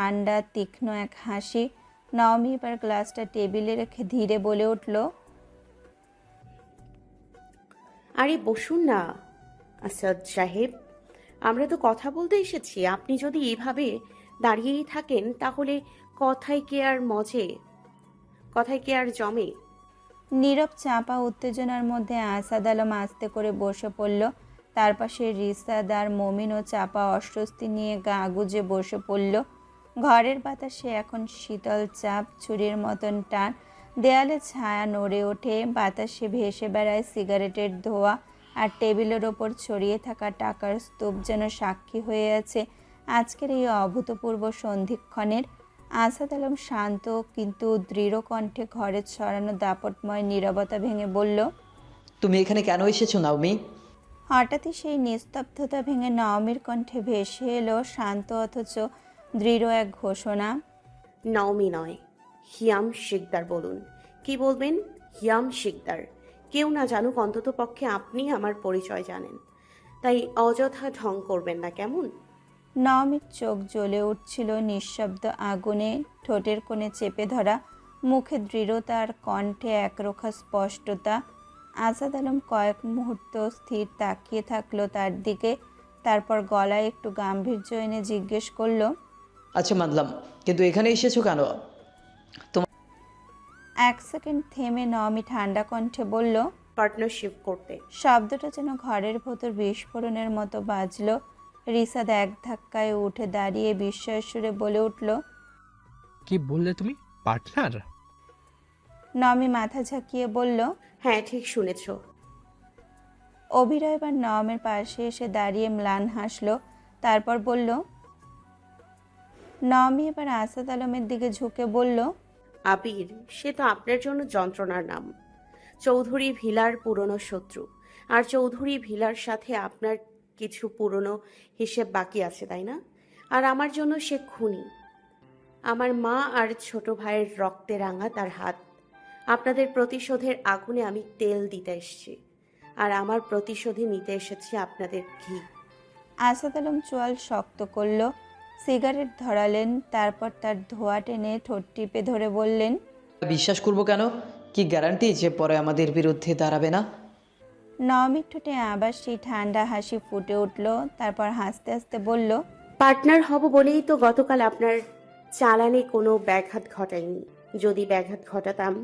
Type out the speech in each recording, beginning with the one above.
ঠান্ডা তীক্ষ্ণ এক হাসি। নওমি এবার গ্লাসটা টেবিলে রেখে ধীরে বলে উঠল আরে বসুন না আসাদ সাহেব। আমরা তো কথা বলতে এসেছি আপনি যদি এভাবে দাঁড়িয়েই থাকেন তাহলে কথায় কে আর মজে? কথায় কে আর জমে? নীরব চাপা উত্তেজনার মধ্যে আসাদ আলম আস্তে করে বসে পড়ল। তার পাশে রিসাদ আর মমিন ও চাপা অস্বস্তি নিয়ে গা গুজে বসে পড়ল। ঘরের বাতাসে এখন শীতল চাপ ছুরির মতন টান। দেয়ালে ছায়া নড়ে ওঠে বাতাসে ভেসে বেড়ায় সিগারেটের ধোয়া আর টেবিলের ওপর ছড়িয়ে থাকা টাকার স্তূপ যেন সাক্ষী হয়ে আছে আজকের এই অভূতপূর্ব সন্ধিক্ষণের। আসাদ আলম শান্ত কিন্তু দৃঢ় কণ্ঠে ঘরে ছড়ানো দাপটময় নীরবতা ভেঙে বলল তুমি এখানে কেন এসেছ নাওমি? হঠাৎই সেই নিস্তব্ধতা ভেঙে নওমির কণ্ঠে ভেসে এলো শান্ত অথচ দৃঢ় এক ঘোষণা। নওমি নয় হিয়াম শিকদার বলুন। কি বলবেন? হিয়াম শিকদার। কেউ না জানুক অন্তত পক্ষে আপনি আমার পরিচয় জানেন। তাই অযথা ঢং করবেন না কেমন? নওমির চোখ জ্বলে উঠছিল নিঃশব্দ আগুনে। ঠোঁটের কোণে চেপে ধরা মুখে দৃঢ়তা আর কণ্ঠে একরোখা স্পষ্টতা। আজাদ আলম কয়েক মুহূর্ত স্থির তাকিয়ে থাকল তার দিকে তারপর গলায় একটু গাম্ভীর্য এনে জিজ্ঞেস করল আচ্ছা মানলাম কিন্তু এখানে এসেছ কেন? তোমার এক সেকেন্ড থেমে নওমি ঠান্ডা কণ্ঠে বলল পার্টনারশিপ করতে। শব্দটা যেন ঘরের ভেতর বিস্ফোরণের মতো বাজলো। রিসাদ এক ধাক্কায় উঠে দাঁড়িয়ে বিস্ময়ের সুরে বলে উঠল কি বললে তুমি? পার্টনার? নমি মাথা ঝাঁকিয়ে বলল হ্যাঁ ঠিক শুনেছ। অভিনয় এবার নমের পাশে এসে দাঁড়িয়ে ম্লান হাসলো তারপর বলল নমি এবার আসাদ আলমের দিকে ঝুঁকে বলল আবির সে তো আপনার জন্য যন্ত্রণার নাম। চৌধুরী ভিলার পুরনো শত্রু। আর চৌধুরী ভিলার সাথে আপনার কিছু পুরনো হিসেব বাকি আছে তাই না? আর আমার জন্য সে খুনি। আমার মা আর ছোট ভাইয়ের রক্তে রাঙা তার হাত। আপনাদের প্রতিশোধের আগুনে আমি তেল দিতে এসেছি। আর আমার প্রতিশোধে নিতে এসেছি আপনাদের ঘি। আসাদ আলম চোয়াল শক্ত করল সিগারেট ধরালেন তারপর তার ধোয়া টেনে ঠোঁট টিপে ধরে বললেন বিশ্বাস করব কেন? কি গ্যারান্টি যে পরে আমাদের বিরুদ্ধে দাঁড়াবে না? নমির ঠোঁটে আবার সেই ঠান্ডা হাসি ফুটে উঠল তারপর হাসতে হাসতে বলল পার্টনার হব বলেই তো গতকাল আপনার চালানে কোনো ব্যাঘাত ঘটায়নি। যদি ব্যাঘাত ঘটাতাম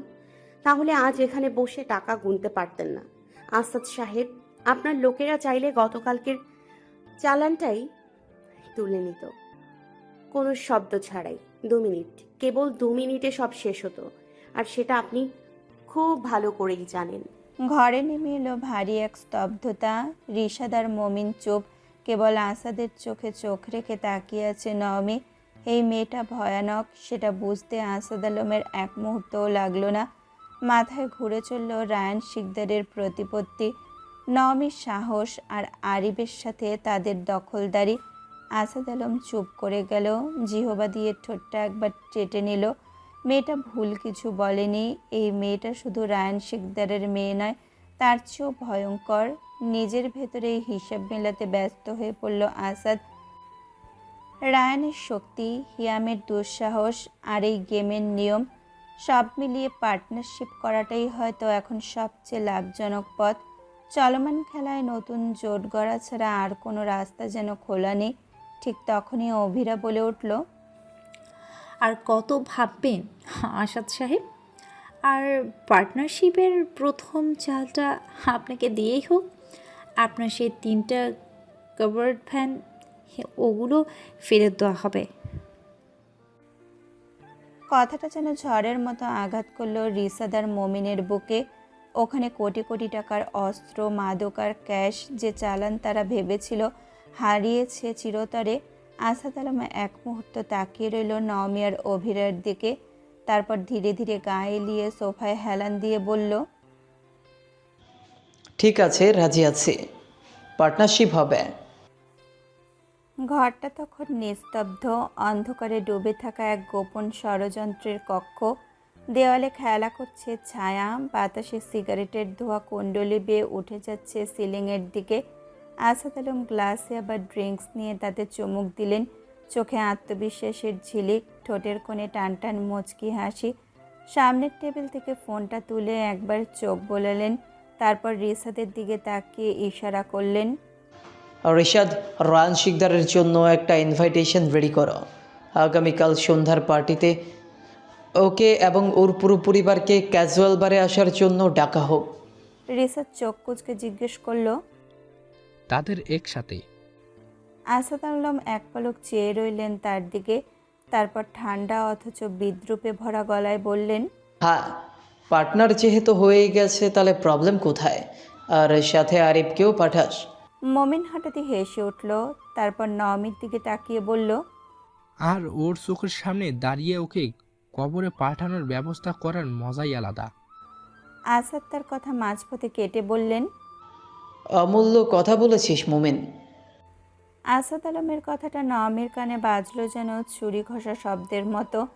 তাহলে আজ এখানে বসে টাকা গুনতে পারতেন না। আসাদ সাহেব আপনার লোকেরা চাইলে গতকালকের চালানটাই তুলে নিত। কোনো শব্দ ছাড়াই, দু মিনিট। কেবল দু মিনিটে সব শেষ হতো। আর সেটা আপনি খুব ভালো করেই জানেন। ঘরে নেমে এলো ভারী এক স্তব্ধতা। রিশাদার মমিন চুপ, কেবল আসাদের চোখে চোখ রেখে তাকিয়ে আছে নওমি। এই মেয়েটা ভয়ানক, সেটা বুঝতে আসাদ আলমের এক মুহূর্তও লাগল না। মাথায় ঘুরে চলল রায়ান শিকদারের প্রতিপত্তি। নওমির সাহস আর আরিবের সাথে তাদের দখলদারি আসাদ আলম চুপ করে গেল। জিহবা দিয়ে ঠোঁটটা একবার চেটে নিল। মেয়েটা ভুল কিছু বলেনি। এই মেয়েটা শুধু রায়ান শিকদারের মেয়ে নয়, তার চেয়েও ভয়ঙ্কর। নিজের ভেতরে হিসাব মেলাতে ব্যস্ত হয়ে পড়ল আসাদ। রায়ানের শক্তি, হিয়ামের দুঃসাহস আর এই গেমের নিয়ম, সব মিলিয়ে পার্টনারশিপ করাটাই হয়তো এখন সবচেয়ে লাভজনক পথ। চলমান খেলায় নতুন জোট গড়া ছাড়া আর কোনো রাস্তা যেন খোলা নেই। ঠিক তখনই অভিরা বলে উঠল, আর কত ভাববেন, আসাদ সাহেব? আর পার্টনারশিপের প্রথম চালটা আপনাকে দিয়েই হোক। আপনার সেই তিনটা কাভার্ড ফ্যান ওগুলো ফেরত দেওয়া হবে। কথাটা যেন ঝড়ের মতো আঘাত করল রিসাদার মমিনের বুকে। ওখানে কোটি কোটি টাকার অস্ত্র, মাদক আর ক্যাশ যে চালান তারা ভেবেছিল হারিয়েছে চিরতরে। আসাদ আলম এক মুহূর্ত তাকিয়ে রইল নওমিয়ার অভিরার দিকে। তারপর ধীরে ধীরে গায়ে এলিয়ে সোফায় হেলান দিয়ে বলল ঠিক আছে রাজি আছি। পার্টনারশিপ হবে। ঘরটা তখন নিস্তব্ধ অন্ধকারে ডুবে থাকা এক গোপন ষড়যন্ত্রের কক্ষ। দেওয়ালে খেলা করছে ছায়া বাতাসে সিগারেটের ধোয়া কুণ্ডলি বেয়ে উঠে যাচ্ছে সিলিংয়ের দিকে। আসাদ আলম গ্লাসে আবার ড্রিঙ্কস নিয়ে তাতে চুমুক দিলেন। চোখে আত্মবিশ্বাসের ঝিলিক ঠোঁটের কোণে টান টান মুচকি হাসি। সামনের টেবিল থেকে ফোনটা তুলে একবার চোখ বোলালেন তারপর রিসাদের দিকে তাকিয়ে ইশারা করলেন রিশাদ রান শিকদারের জন্য একটা ইনভাইটেশন রেডি করো। আগামীকাল সন্ধ্যার পার্টিতে ওকে এবং ওর পুরো পরিবারকে ক্যাজুয়াল বারে আসার জন্য ডাকা হোক। রিসাদ চোখ কুচকে জিজ্ঞেস করল তাদের একসাথে। আসাদ আলম এক পলক চেয়ে রইলেন তার দিকে তারপর ঠান্ডা অথচ বিদ্রুপে ভরা গলায় বললেন হ্যাঁ পার্টনার যেহেতু হয়ে গেছে তাহলে প্রবলেম কোথায়? আর সাথে আরিফকেও পাঠাস। মমিন হঠাৎই হেসে উঠল তারপর নমির দিকে তাকিয়ে বলল আর ওর চোখের সামনে দাঁড়িয়ে ওকে কবরে পাঠানোর ব্যবস্থা করার মজাই আলাদা। আসাদ তার কথা মাঝপথে কেটে বললেন অমূল্য কথা বলেছিস মুমিন। আসাদ আলমের কথাটা নমির কানে বাজলো যেন ছুরি ঘষা শব্দের মতো।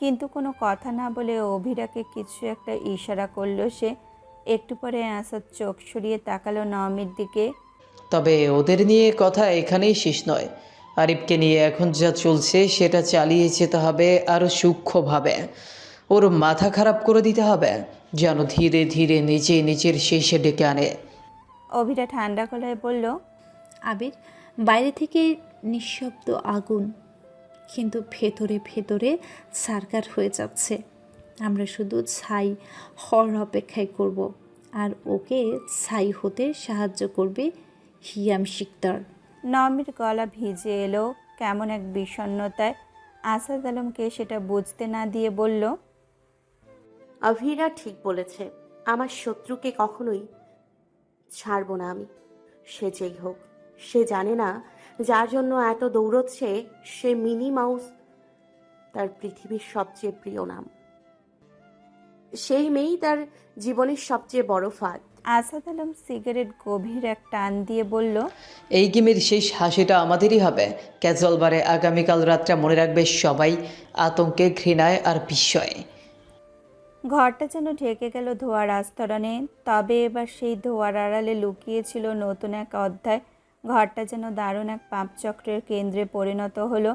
কিন্তু কোনো কথা না বলে অভিরাকে কিছু একটা ইশারা করল সে। একটু পরে আসাদ চোখ সরিয়ে তাকালো নমির দিকে। তবে ওদের নিয়ে কথা এখানেই শেষ নয়। আরিফকে নিয়ে এখন যা চলছে সেটা চালিয়ে যেতে হবে আরও সূক্ষ্মভাবে। ওর মাথা খারাপ করে দিতে হবে যেন ধীরে ধীরে নিজে নিজের শেষে ডেকে আনে। অভিরা ঠান্ডা গলায় বলল আবির বাইরে থেকে নিঃশব্দ আগুন কিন্তু ভেতরে ভেতরে সারকার হয়ে যাচ্ছে। আমরা শুধু ছাই হর অপেক্ষায় করব আর ওকে ছাই হতে সাহায্য করবে হিয়াম শিকদার। নমির গলা ভিজে এলো কেমন এক বিষণ্ণতায়। আসাদ আলমকে সেটা বুঝতে না দিয়ে বলল অভিরা ঠিক বলেছে আমার শত্রুকে কখনোই ছাড়বো না আমি। সে যেই হোক সে জানে না যার জন্য এত দৌড়চ্ছে সে মিনি মাউস তার পৃথিবীর সবচেয়ে প্রিয় নাম। সেই মেয়েই তার জীবনের সবচেয়ে বড় ফাঁদ। আসাদ আলম সিগারেট গভীর এক টান দিয়ে বলল এই গেমের শেষ হাসিটা আমাদেরই হবে। ক্যাজুয়াল বারে আগামীকাল রাতটা মনে রাখবে সবাই আতঙ্কে ঘৃণায় আর বিস্ময়ে। ঘরটা যেন ঢেকে গেল ধোয়ার আস্তরণে। তবে এবার সেই ধোয়ার আড়ালে লুকিয়েছিল নতুন এক অধ্যায়। ঘরটা যেন দারুণ এক পাপচক্রের কেন্দ্রে পরিণত হলো।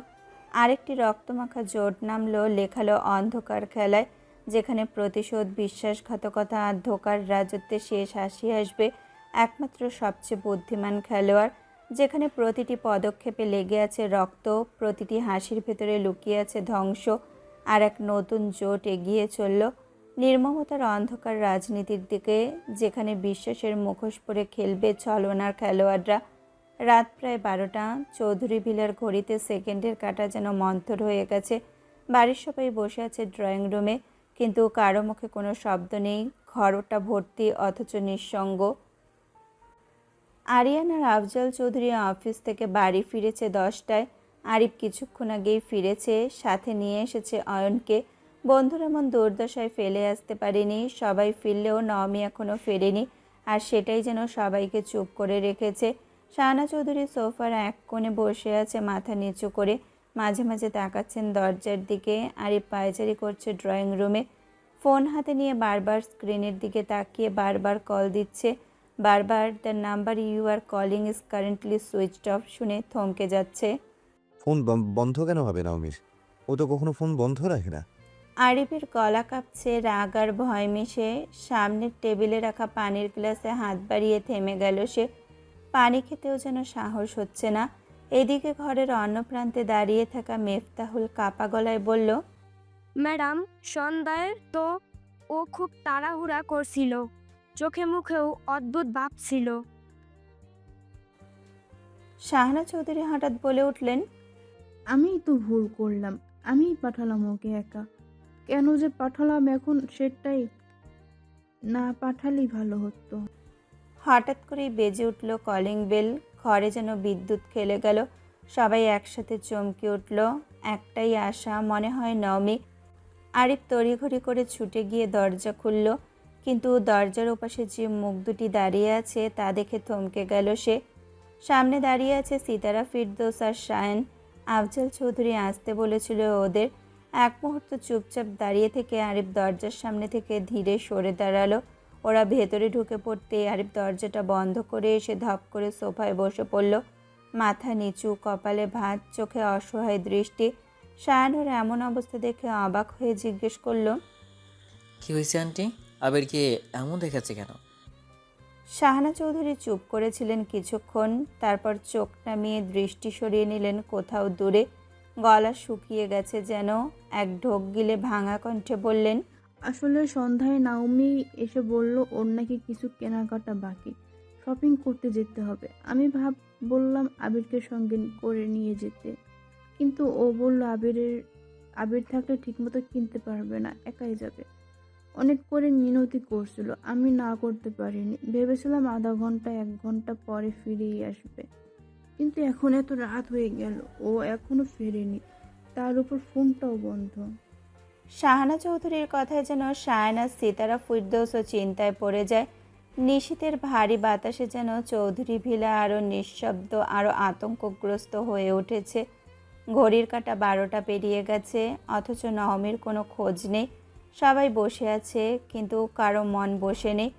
আরেকটি রক্তমাখা জোট নামলো লেখালো অন্ধকার খেলায়, যেখানে প্রতিশোধ, বিশ্বাসঘাতকতা আর ধোকার রাজত্বে শেষ হাসি আসবে একমাত্র সবচেয়ে বুদ্ধিমান খেলোয়াড়, যেখানে প্রতিটি পদক্ষেপে লেগে আছে রক্ত, প্রতিটি হাসির ভেতরে লুকিয়ে আছে ধ্বংস, আর এক নতুন জোট এগিয়ে চলল। নির্মমতার অন্ধকার রাজনীতির দিকে, যেখানে বিশ্বাসের মুখোশ পরে খেলবে ছলনার খেলোয়াড়রা। রাত প্রায় বারোটা, চৌধুরী ভিলার ঘড়িতে সেকেন্ডের কাটা যেন মন্থর হয়ে গেছে। বাড়ির সবাই বসে আছে ড্রয়িং রুমে, কিন্তু কারও মুখে কোনো শব্দ নেই, ঘরটা ভর্তি অথচ নিঃসঙ্গ। আরিয়ান আর আফজল চৌধুরী অফিস থেকে বাড়ি ফিরেছে দশটায়। আরিফ কিছুক্ষণ আগেই ফিরেছে, সাথে নিয়ে এসেছে অয়নকে। বন্ধুরা মন দুর্দশায় ফেলে আসতে পারেনি। সবাই ফিরলেও নমি এখনও ফেরেনি, আর সেটাই যেন সবাইকে চুপ করে রেখেছে। শাহানা চৌধুরী সোফার এক কোণে বসে আছে, মাথা নিচু করে মাঝে মাঝে তাকাচ্ছেন দরজার দিকে আরিফ পায়চারি করছে ড্রয়িং রুমে। ফোন হাতে নিয়ে বারবার স্ক্রিনের দিকে তাকিয়ে বারবার কল দিচ্ছে। বারবার the number you are calling is currently switched off শুনে থমকে যাচ্ছে। ফোন বন্ধ কেন হবে, নাওমির? ও তো কখনো ফোন বন্ধ রাখে না। আরিফের গলা কাঁপছে রাগ আর ভয় মিশে। সামনের টেবিলে রাখা পানির গ্লাসে হাত বাড়িয়ে থেমে গেল সে। পানি খেতেও যেন সাহস হচ্ছে না। এদিকে ঘরের অন্য প্রান্তে দাঁড়িয়ে থাকা মেফতাহুল কাপা গলায় বলল ম্যাডাম সন্ধ্যায় তো ও খুব তাড়াহুড়া করছিল। চোখে মুখেও অদ্ভুত ভাব ছিল। শাহনা চৌধুরী হঠাৎ বলে উঠলেন আমিই তো ভুল করলাম। আমিই পাঠালাম ওকে একা। কেন যে পাঠালাম এখন সেটাই না পাঠালেই ভালো হতো। হঠাৎ করেই বেজে উঠল কলিং বেল ঘরে যেন বিদ্যুৎ খেলে গেল, সবাই একসাথে চমকে উঠল, একটাই আশা, মনে হয় নমি আরিফ তড়িঘড়ি করে ছুটে গিয়ে দরজা খুলল, কিন্তু দরজার ওপাশে যে মুখ দুটি দাঁড়িয়ে আছে তা দেখে থমকে গেল সে। সামনে দাঁড়িয়ে আছে সিতারা ফিরদোস আর শায়ন। আফজাল চৌধুরী আসতে বলেছিল ওদের এক মুহূর্ত চুপচাপ দাঁড়িয়ে থেকে আরিফ দরজার সামনে থেকে ধীরে সরে দাঁড়াল। ওরা ভেতরে ঢুকে পড়তে আরিফ দরজাটা বন্ধ করে এসে ধপ করে সোফায় বসে পড়ল। মাথা নিচু কপালে ভাত চোখে অসহায় দৃষ্টি। সায়ানোর এমন অবস্থা দেখে অবাক হয়ে জিজ্ঞেস করল কি হয়েছে আন্টি? আবিরকে এমন দেখাচ্ছে কেন? শাহানা চৌধুরী চুপ করেছিলেন কিছুক্ষণ তারপর চোখ নামিয়ে দৃষ্টি সরিয়ে নিলেন কোথাও দূরে। গলা শুকিয়ে গেছে যেন। এক ঢোক গিলে ভাঙা কণ্ঠে বললেন, আসলে সন্ধ্যায় নাওমি এসে বলল, ওর নাকি কিছু কেনাকাটা বাকি। শপিং করতে যেতে হবে। আমি ভাব, বললাম, আবিরকে সঙ্গে করে নিয়ে যেতে। কিন্তু ও বলল, আবিরের, আবির থাকলে ঠিকমতো কিনতে পারবে না, একাই যাবে। অনেক করে মিনতি করছিল, আমি না করতে পারিনি। ভেবেছিলাম আধা ঘণ্টা, এক ঘণ্টা পরে ফিরেই আসবে। কিন্তু এখন এত রাত হয়ে গেল, ও এখনও ফেরেনি। তার উপর ফোনটাও বন্ধ। শাহানা চৌধুরীর কথায় যেন সায়না সিতারা ফুরদৌসও চিন্তায় পড়ে যায়। নিশীতের ভারী বাতাসে যেন চৌধুরী ভিলা আরও নিঃশব্দ আরও আতঙ্কগ্রস্ত হয়ে উঠেছে। ঘড়ির কাটা বারোটা পেরিয়ে গেছে, অথচ নহমের কোনো খোঁজ নেই। সবাই বসে আছে, কিন্তু কারও মন বসে নেই।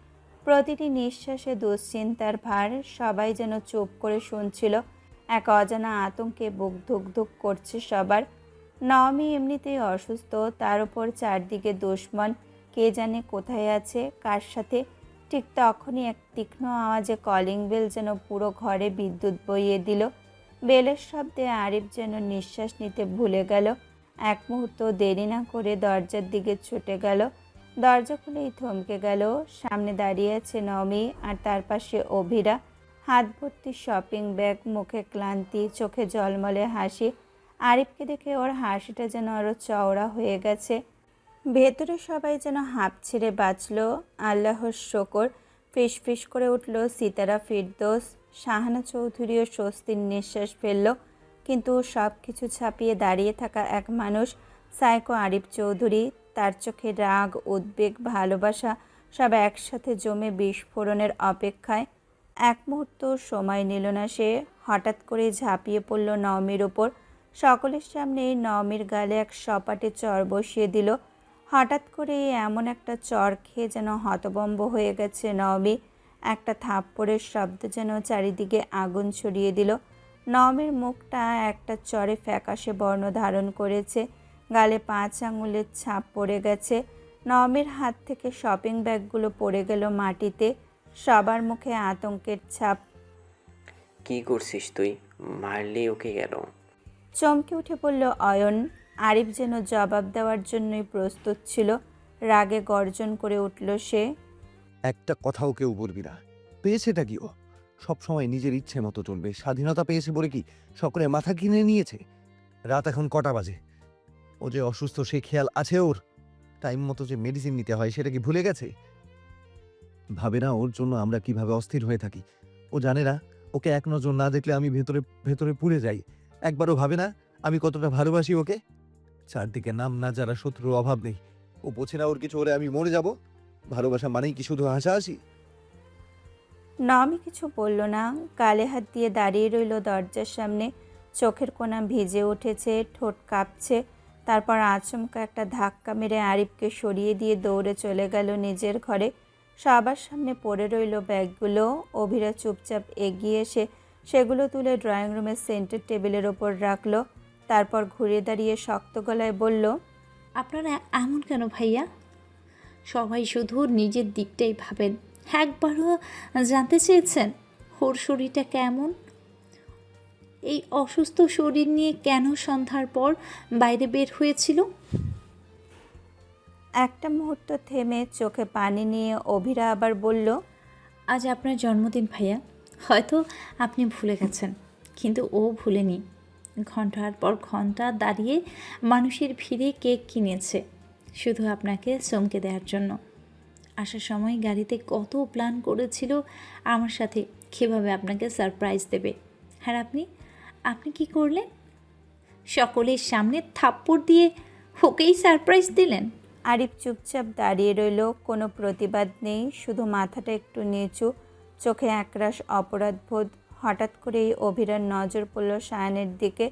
প্রতিটি নিঃশ্বাসে দুশ্চিন্তার ভার, সবাই যেন চুপ করে শুনছিল। এক অজানা আতঙ্কে বুক ধুক ধুক করছে সবার। নবমী এমনিতেই অসুস্থ, তার উপর চারদিকে দুশ্মন। কে জানে কোথায় আছে, কার সাথে? ঠিক তখনই এক তীক্ষ্ণ আওয়াজে কলিং বেল যেন পুরো ঘরে বিদ্যুৎ বইয়ে দিল। বেলের শব্দে আরিফ যেন নিঃশ্বাস নিতে ভুলে গেল। এক মুহূর্ত দেরি না করে দরজার দিকে ছুটে গেল। দরজা খুলেই থমকে গেল। সামনে দাঁড়িয়ে আছে নমি আর তার পাশে অভিরা। হাত ভর্তি শপিং ব্যাগ, মুখে ক্লান্তি, চোখে জলমলে হাসি। আরিফকে দেখে ওর হাসিটা যেন আরও চওড়া হয়ে গেছে। ভেতরে সবাই যেন হাঁপ ছেড়ে বাঁচল। আল্লাহর শকর। ফিস ফিস করে উঠল সিতারা ফিরদোস। শাহানা চৌধুরীও স্বস্তির নিঃশ্বাস ফেলল। কিন্তু সব কিছু ছাপিয়ে দাঁড়িয়ে থাকা এক মানুষ, সাইকো আরিফ চৌধুরী তার চোখে রাগ, উদ্বেগ, ভালোবাসা সব একসাথে জমে বিস্ফোরণের অপেক্ষায়। এক মুহূর্ত সময় নিল না সে। হঠাৎ করে ঝাঁপিয়ে পড়ল নওমির ওপর। সকলের সামনে নওমির গালে এক সপাটে চর বসিয়ে দিল। হঠাৎ করে এমন একটা চর খেয়ে যেন হতবম্ব হয়ে গেছে নওমি। একটা থাপ্পড়ের শব্দ যেন চারিদিকে আগুন ছড়িয়ে দিল। নওমির মুখটা একটা চরে ফ্যাকাশে বর্ণ ধারণ করেছে। গালে পাঁচ আঙুলের ছাপ পড়ে গেছে। নওমির হাত থেকে শপিং ব্যাগগুলো পড়ে গেল মাটিতে। সবার মুখে আতঙ্কের ছাপ। কি করছিস তুই? মারলি ওকে গেল চমকে উঠে পড়ল অয়ন আরিফ যেন জবাব দেওয়ার জন্যই প্রস্তুত ছিল। রাগে গর্জন করে উঠল সে। একটা কথাও কেউ বলবি না। পেয়েছেটা কি ও? সব সময় নিজের ইচ্ছে মতো চলবে। স্বাধীনতা পেয়েছে বলে কি? সকলে মাথা কিনে নিয়েছে? রাত এখন কটা বাজে? ও যে অসুস্থ, সে খেয়াল আছে ওর? টাইম মতো যে মেডিসিন নিতে হয়, সেটা কি ভুলে গেছে? ভাবে না ওর জন্য আমরা কীভাবে অস্থির হয়ে থাকি। ও জানে না, ওকে এক নজর না দেখলে আমি ভেতরে ভেতরে পুড়ে যাই। একবারও ভাবে না, আমি কতটা ভালোবাসি ওকে? চারদিকে নাম না যারা শত্রুর অভাব নেই। ও বোঝে না ওর কিছু ওরে আমি মরে যাব। ভালোবাসা মানেই কি শুধু হাসাহাসি? নমি কিছু বলল না। গালে হাত দিয়ে দাঁড়িয়ে রইল দরজার সামনে। চোখের কোণা ভিজে উঠেছে, ঠোঁট কাঁপছে। তারপর আচমকা একটা ধাক্কা মেরে আরিফকে সরিয়ে দিয়ে দৌড়ে চলে গেল নিজের ঘরে। সবার সামনে পড়ে রইল ব্যাগগুলো। অভিরা চুপচাপ এগিয়ে এসে সেগুলো তুলে ড্রয়িং রুমের সেন্টার টেবিলের ওপর রাখল। তারপর ঘুরে দাঁড়িয়ে শক্ত গলায় বলল, আপনারা এমন কেন ভাইয়া? সবাই শুধু নিজের দিকটাই ভাবেন। একবারও জানতে চেয়েছেন? ওর শরীরটা কেমন? এই অসুস্থ শরীর নিয়ে কেন সন্ধ্যার পর বাইরে বের হয়েছিল? একটা মুহূর্ত থেমে চোখে পানি নিয়ে অভিরা আবার বলল আজ আপনার জন্মদিন ভাইয়া। হয়তো আপনি ভুলে গেছেন কিন্তু ও ভুলেনি। ঘণ্টার পর ঘণ্টা দাঁড়িয়ে মানুষের ভিড়ে কেক কিনেছে শুধু আপনাকে চমকে দেওয়ার জন্য। আসার সময় গাড়িতে কত প্ল্যান করেছিল আমার সাথে কীভাবে আপনাকে সারপ্রাইজ দেবে। আর আপনি? আপনি কি করলেন? সকলের সামনে থাপ্পড় দিয়ে ওকেই সারপ্রাইজ দিলেন। আরিফ চুপচাপ দাঁড়িয়ে রইল, কোনো প্রতিবাদ নেই, শুধু মাথাটা একটু নিচু, চোখে একরাশ অপরাধবোধ। হঠাৎ করেই অভিরার নজর পড়ল সায়ানের দিকে।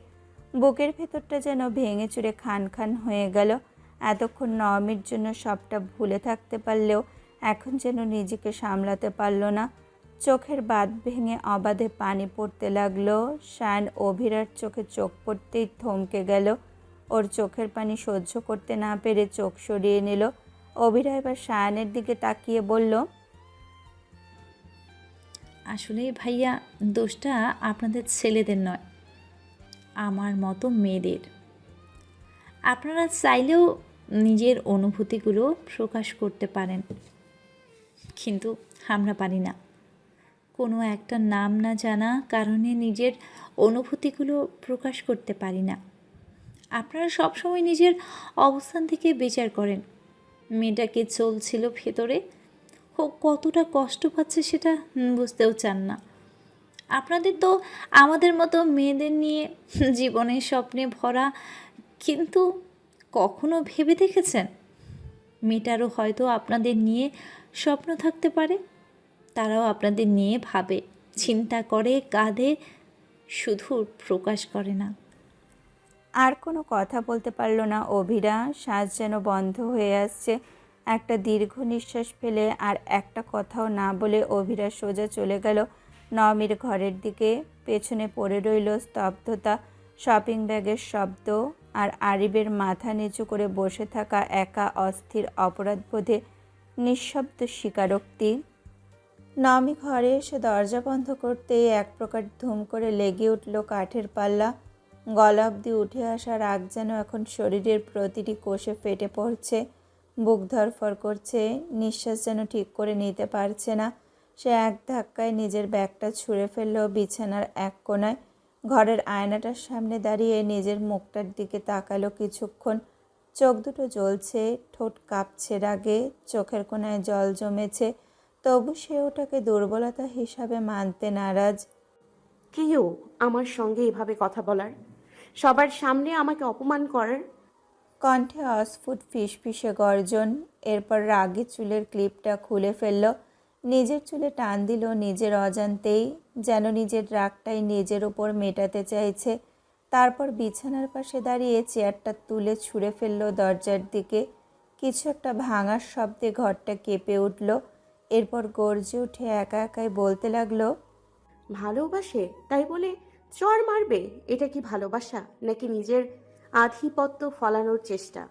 বুকের ভেতরটা যেন ভেঙে চুরে খান খান হয়ে গেল। এতক্ষণ নবমীর জন্য সবটা ভুলে থাকতে পারলেও এখন যেন নিজেকে সামলাতে পারল না। চোখের বাদ ভেঙে অবাধে পানি পড়তে লাগল। শায়ন অভিরার চোখে চোখ পড়তেই থমকে গেল। ওর চোখের পানি সহ্য করতে না পেরে চোখ সরিয়ে নিল। অভিরা এবার শায়নের দিকে তাকিয়ে বলল, আসলে ভাইয়া, দোষটা আপনাদের ছেলেদের নয়, আমার মতো মেয়েদের। আপনারা চাইলেও নিজের অনুভূতিগুলো প্রকাশ করতে পারেন, কিন্তু আমরা পারি না। কোনো একটা নাম না জানা কারণে নিজের অনুভূতিগুলো প্রকাশ করতে পারি না। আপনারা সবসময় নিজের অবস্থান থেকে বিচার করেন। মেয়েটাকে চলছিল ভেতরে। ও কতটা কষ্ট পাচ্ছে সেটা বুঝতেও চান না। আপনাদের তো আমাদের মতো মেয়েদের নিয়ে জীবনের স্বপ্নে ভরা কিন্তু কখনো ভেবে দেখেছেন? মেয়েটারও হয়তো আপনাদের নিয়ে স্বপ্ন থাকতে পারে। তারাও আপনাদের নিয়ে ভাবে, চিন্তা করে, কাঁধে শুধু প্রকাশ করে না। আর কোনো কথা বলতে পারল না অভিরা শ্বাস যেন বন্ধ হয়ে আসছে। একটা দীর্ঘ নিঃশ্বাস ফেলে আর একটা কথাও না বলে অভিরা সোজা চলে গেল। নমির ঘরের দিকে পেছনে পড়ে রইল স্তব্ধতা, শপিং ব্যাগের শব্দ আর আরিবের মাথা নিচু করে বসে থাকা একা অস্থির অপরাধবোধে নিঃশব্দ স্বীকারোক্তি। নমি ঘরে এসে দরজা বন্ধ করতেই এক প্রকার ধুম করে লেগে উঠল কাঠের পাল্লা। গলা অবধি উঠে আসা রাগ যেন এখন শরীরের প্রতিটি কোষে ফেটে পড়ছে। বুক ধরফর করছে, নিঃশ্বাস যেন ঠিক করে নিতে পারছে না। সে এক ধাক্কায় নিজের ব্যাগটা ছুঁড়ে ফেলল বিছানার এক কোণায়। ঘরের আয়নাটার সামনে দাঁড়িয়ে নিজের মুখটার দিকে তাকালো কিছুক্ষণ। চোখ দুটো জ্বলছে, ঠোঁট কাঁপছে রাগে, চোখের কোণায় জল জমেছে। তবু সে ওটাকে দুর্বলতা হিসাবে মানতে নারাজ। কেউ আমার সঙ্গে এভাবে কথা বলার? সবার সামনে আমাকে অপমান করার? কণ্ঠে অস্ফুট ফিসফিসে গর্জন এরপর রাগে চুলের ক্লিপটা খুলে ফেলল। নিজের চুলে টান দিল নিজের অজান্তেই যেন নিজের রাগটাই নিজের ওপর মেটাতে চাইছে। তারপর বিছানার পাশে দাঁড়িয়ে চেয়ারটা তুলে ছুঁড়ে ফেলল দরজার দিকে। কিছু একটা ভাঙার শব্দে ঘরটা কেঁপে উঠল। এরপর গর্জে উঠে একা একাই বলতে লাগল ভালোবাসে? তাই বলে চর মারবে? এটা কি ভালোবাসা? নাকি নিজের আধিপত্য ফলানোর চেষ্টা?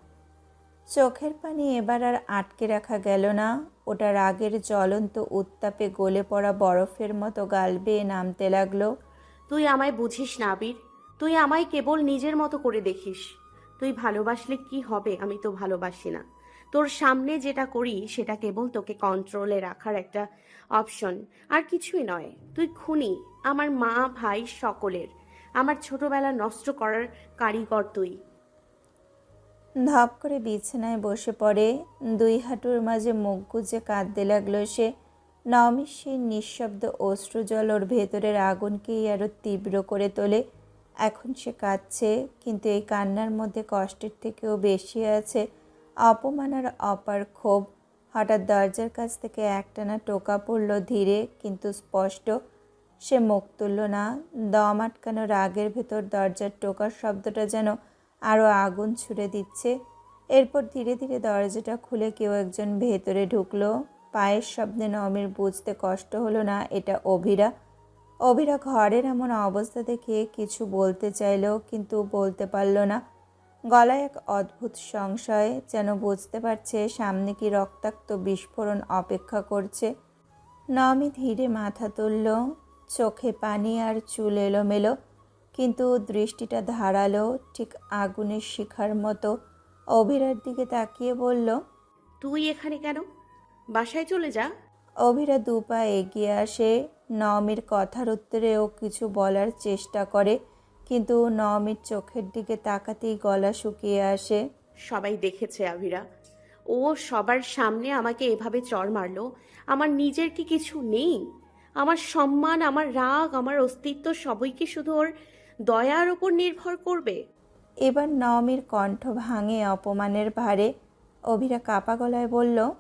চোখের পানি এবার আর আটকে রাখা গেল না। ওটা রাগের জ্বলন্ত উত্তাপে গলে পড়া বরফের মতো গাল বেয়ে নামতে লাগল তুই আমায় বুঝিস না আবির। তুই আমায় কেবল নিজের মতো করে দেখিস। তুই ভালোবাসলে কি হবে? আমি তো ভালোবাসি না। তোর সামনে যেটা করি সেটা কেবল তোকে কন্ট্রোলে রাখার একটা অপশন আর কিছুই নয়। তুই খুনি, আমার মা, ভাই সকলের। আমার ছোটবেলা নষ্ট করার কারিগর তুই। ধপ করে বিছানায় বসে পড়ে, দুই হাঁটুর মাঝে মুখ গুজে কাঁদতে লাগল সে। নমির সেই নিঃশব্দ অশ্রুজল ওর ভেতরের আগুনকেই আরও তীব্র করে তোলে। এখন সে কাঁদছে, কিন্তু এই কান্নার মধ্যে কষ্টের থেকেও বেশি আছে। অপমান আর অপার ক্ষোভ। হঠাৎ দরজার কাছ থেকে একটানা টোকা পড়ল ধীরে কিন্তু স্পষ্ট। সে মুখ তুলল না। দম আটকানো রাগের ভেতর দরজার টোকার শব্দটা যেন আরও আগুন ছুড়ে দিচ্ছে। এরপর ধীরে ধীরে দরজাটা খুলে কেউ একজন ভেতরে ঢুকলো। পায়ের শব্দে নমির বুঝতে কষ্ট হলো না, এটা অভিরা। অভিরা ঘরের এমন অবস্থা দেখে কিছু বলতে চাইলো কিন্তু বলতে পারল না। গলায় এক অদ্ভুত সংশয় যেন বুঝতে পারছে সামনে কি রক্তাক্ত বিস্ফোরণ অপেক্ষা করছে। নমি ধীরে মাথা তুলল চোখে পানি আর চুল এলোমেলো কিন্তু দৃষ্টিটা ধারালো ঠিক আগুনের শিখার মতো। অভিরার দিকে তাকিয়ে বলল তুই এখানে কেন? বাসায় চলে যা। অভিরা দুপা এগিয়ে আসে। নমির কথার উত্তরে ও কিছু বলার চেষ্টা করে। কিন্তু নমির চোখের দিকে তাকাতেই গলা শুকিয়ে আসে। সবাই দেখেছে আভিরা। ও সবার সামনে আমাকে এভাবে চড় মারলো। আমার নিজের কি কিছু নেই? আমার সম্মান আমার রাগ আমার অস্তিত্ব সবই কি শুধু ওর দয়ার ওপর নির্ভর করবে? এবার নমির কণ্ঠ ভাঙে অপমানের ভারে। অভিরা কাপা গলায় বলল